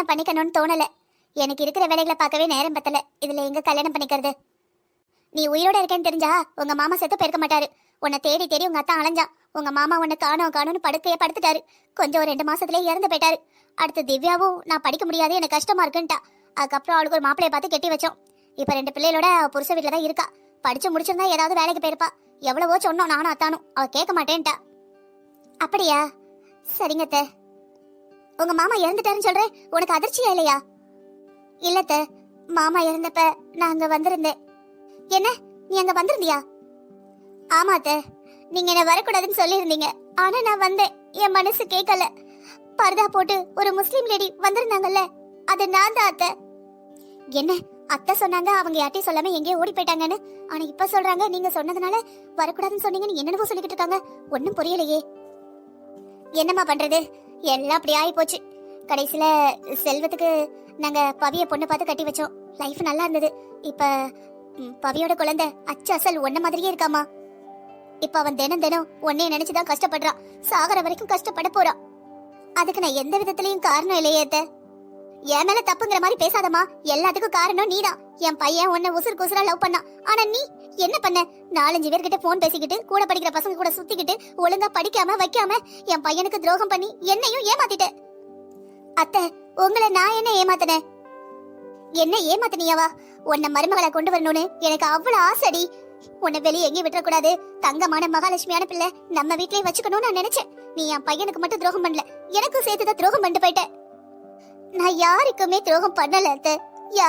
நான் பண்ணிக்கணும்னு தோணல. எனக்கு இருக்கிற வேலைகளை பார்க்கவே நேரம் பத்தல. இதுல எங்க கல்யாணம் பண்ணிக்கிறது? நீ உயிரோட இருக்கேன்னு தெரிஞ்சா உங்க மாமா செத்து போயிருக்க மாட்டாரு. உன்னை தேடி தேடி உங்க அத்தா அலைஞ்சான். உங்க மாமா உன்னை காணோம் காணோம்னு படுக்கையே படுத்துட்டாரு. கொஞ்சம் ஒரு ரெண்டு மாசத்துலயே இறந்து போயிட்டாரு. அடுத்து திவ்யாவும் நான் படிக்க முடியாது எனக்கு கஷ்டமா இருக்குன்ட்டா. அதுக்கப்புறம் அவளுக்கு ஒரு மாப்பிளைய பார்த்து கட்டி வச்சோம். இப்ப ரெண்டு பிள்ளைகளோட புருஷ வீட்டுல தான் இருக்கா. படிச்சு முடிச்சிருந்தா ஏதாவது வேலைக்கு போயிருப்பா. எவ்வளவோ சொன்னோம் நானும் அத்தானும். அவ கேட்க மாட்டேன்ட்டா. அப்படியா? சரிங்க அத்தை. உங்க மாமா இறந்துட்டாருன்னு சொல்றேன் உனக்கு அதிர்ச்சியா இல்லையா? இல்லத்த மாமா இறந்தப்ப நான் அங்க வந்திருந்தேன். என்ன நீ அங்க வந்திருந்தியா? ஆமா அத்தை நீங்க என்ன வரக்கூடாதுன்னு சொல்லியிருந்தீங்க. ஆனா நான் வந்தேன். என் மனசு கேட்கல. பர்தா போட்டு ஒரு முஸ்லீம் லேடி வந்திருந்தாங்கல்ல அது நான் தான் அத்தை. என்ன அத்தை சொன்னாங்க அவங்க யார்ட்டையும் சொல்லாம எங்கேயோ ஓடி போயிட்டாங்கன்னு. ஆனா இப்ப சொல்றாங்க நீங்க சொன்னதுனால வரக்கூடாதுன்னு சொன்னீங்கன்னு என்னென்னவோ சொல்லிக்கிட்டு இருக்காங்க. ஒன்னும் புரியலையே. என்னம்மா பண்றது? எல்லாம் அப்படி ஆகி போச்சு கடைசியில செல்வத்துக்கு நாங்க பவிய பொண்ணு பார்த்து கட்டி வச்சோம். லைஃப் நல்லா இருந்தது. இப்ப பவியோட குழந்தை அச்சு அசல் ஒன்ன மாதிரியே இருக்காமா இப்ப அவன் தினம் தினம் உன்னைய நினைச்சுதான் கஷ்டப்படுறான். சாகர வரைக்கும் கஷ்டப்பட போறான். அதுக்கு நான் எந்த விதத்திலயும் காரணம் இல்லையே அத்தை. என் மேல தப்புங்கிற மாதிரி பேசாதமா எல்லாத்துக்கும் காரணம் நீதான். என் பையன் உன்னை உசுறு குசுரா லவ் பண்ணான். ஆனா நீ என்ன பண்ண? நாலஞ்சு பேர்கிட்ட போன் பேசிக்கிட்டு கூட படிக்கிற பசங்க கூட சுத்திக்கிட்டு ஒழுங்கா படிக்காம வைக்காம என் பையனுக்கு துரோகம் பண்ணி என்னையும் ஏமாத்திட்ட. அத்தை உங்களை நான் என்ன ஏமாத்தினேன் என்ன ஏமாத்தினியாவா? உன்னை மருமகளை கொண்டு வரணும்னு எனக்கு அவ்வளவு ஆசடி. உன்னை வெளியே எங்கேயும் விட்டுறக்கூடாது தங்கமான மகாலட்சுமியான பிள்ளை நம்ம வீட்லயே வச்சுக்கணும்னு நான் நினைச்சேன். நீ என் பையனுக்கு மட்டும் துரோகம் பண்ணல. எனக்கும் சேர்த்துதான் துரோகம் பண்ணிட்டு போயிட்ட. நான் யாருக்குமே துரோகம் பண்ணல அத்தை. யா